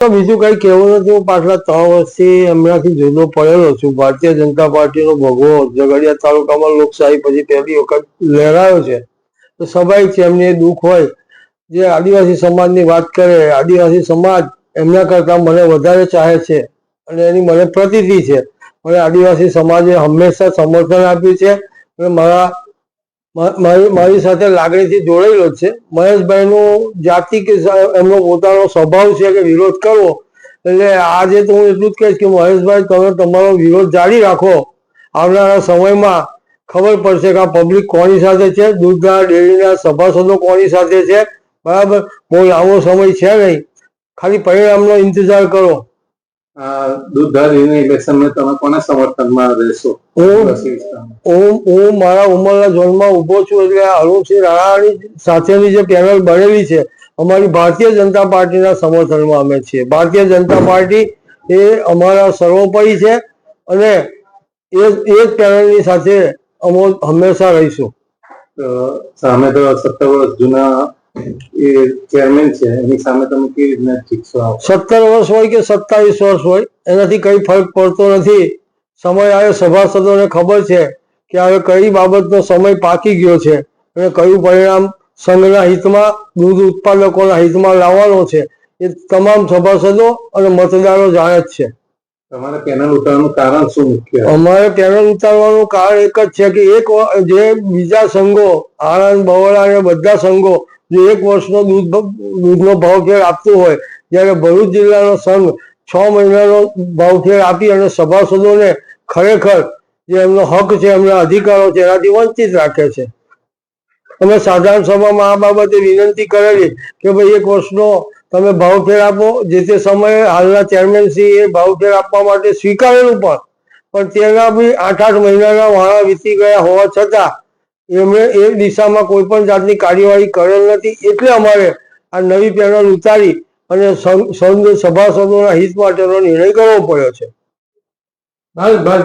તો બીજું કઈ કહેવું નથી, હું પાછલા ત્રણ વર્ષથી એમનાથી જુદો પડેલો છું. ભારતીય જનતા પાર્ટીનો ભગવો, ઝઘડિયા તાલુકામાં લોકશાહી પછી પહેલી વખત લહેરાયો છે. તો સ્વાભાવિક છે એમને દુઃખ હોય. જે આદિવાસી સમાજની વાત કરે, આદિવાસી સમાજ એમના કરતા મને વધારે ચાહે છે અને એની મને પ્રતીતિ છે. મને આદિવાસી સમાજે હંમેશા સમર્થન આપ્યું છે અને મારા મારી સાથે લાગણીથી જોડાયેલો છે. મહેશભાઈનું જાતિ કે એમનો પોતાનો સ્વભાવ છે કે વિરોધ કરવો, એટલે આજે તો હું એટલું જ કહીશ કે મહેશભાઈ, તમે તમારો વિરોધ જારી રાખો. આવનારા સમયમાં ખબર પડશે કે આ પબ્લિક કોની સાથે છે? દૂધના, ડેરીના સભાસદો કોની સાથે છે? બરાબર? બહુ લાંબો સમય છે નહીં. ખાલી પરિણામનો ઇંતજાર કરો. દૂધધારીની ઇલેક્શનમાં તમે કોના સમર્થનમાં રહેશો? હું હું હું મારા ઉંમરના ઝોનમાં ઊભો છું એટલે અરુણસિંહ રાણાની સાથેની જે પેનલ બનેલી છે અમારી ભારતીય જનતા પાર્ટીના સમર્થનમાં અમે છીએ. ભારતીય જનતા પાર્ટી એ અમારા સર્વોપરી છે અને એ એ જ પેનલની સાથે અમે હંમેશા રહીશું. સામે તો સત્તર વર્ષ જૂના એ ચેરમેન છે એની સામે તમે કેવી રીતના જીતશો સત્તર વર્ષ હોય કે સત્તાવીસ વર્ષ હોય એનાથી કઈ ફરક પડતો નથી. સમય આવે સભાસદોને ખબર છે કે હવે કઈ બાબતનો સમય પાકી ગયો છે અને કયું પરિણામ સંઘના હિતમાં દૂધ ઉત્પાદકોના હિતમાં લાવવાનો છે. એ તમામ સભાસદો અને મતદારો જાણે જ છે. તમારે પેનલ ઉતારવાનું કારણ શું મુખ્ય? અમારે પેનલ ઉતારવાનું કારણ એક જ છે કે એક જે બીજા સંઘો આણંદ બવળા અને બધા સંઘો જો એક વર્ષનો દૂધ દૂધનો ભાવફેર આપતું હોય જ્યારે ભરૂચ જિલ્લાનો સંઘ છ મહિનાનો ભાવફેર આપી અને સભાસદોને ખરેખર જે એમનો હક છે, એમના અધિકારો છે એનાથી વંચિત રાખે છે. અમે સાધારણ સભામાં આ બાબતે વિનંતી કરેલી કે ભાઈ એક વર્ષનો તમે ભાવફેર આપો, જે તે સમયે હાલના ચેરમેન શ્રી એ ભાવફેર આપવા માટે સ્વીકારેલું પણ પણ તેના બી આઠ આઠ મહિનાના વાળા વીતી ગયા હોવા છતાં એમણે એ દિશામાં કોઈ પણ જાતની કાર્યવાહી કરેલ નથી. એટલે અમારે આ નવી પેનલ ઉતારી અને સભાસદોના હિત માટેનો નિર્ણય કરવો પડ્યો છે. બસ બસ.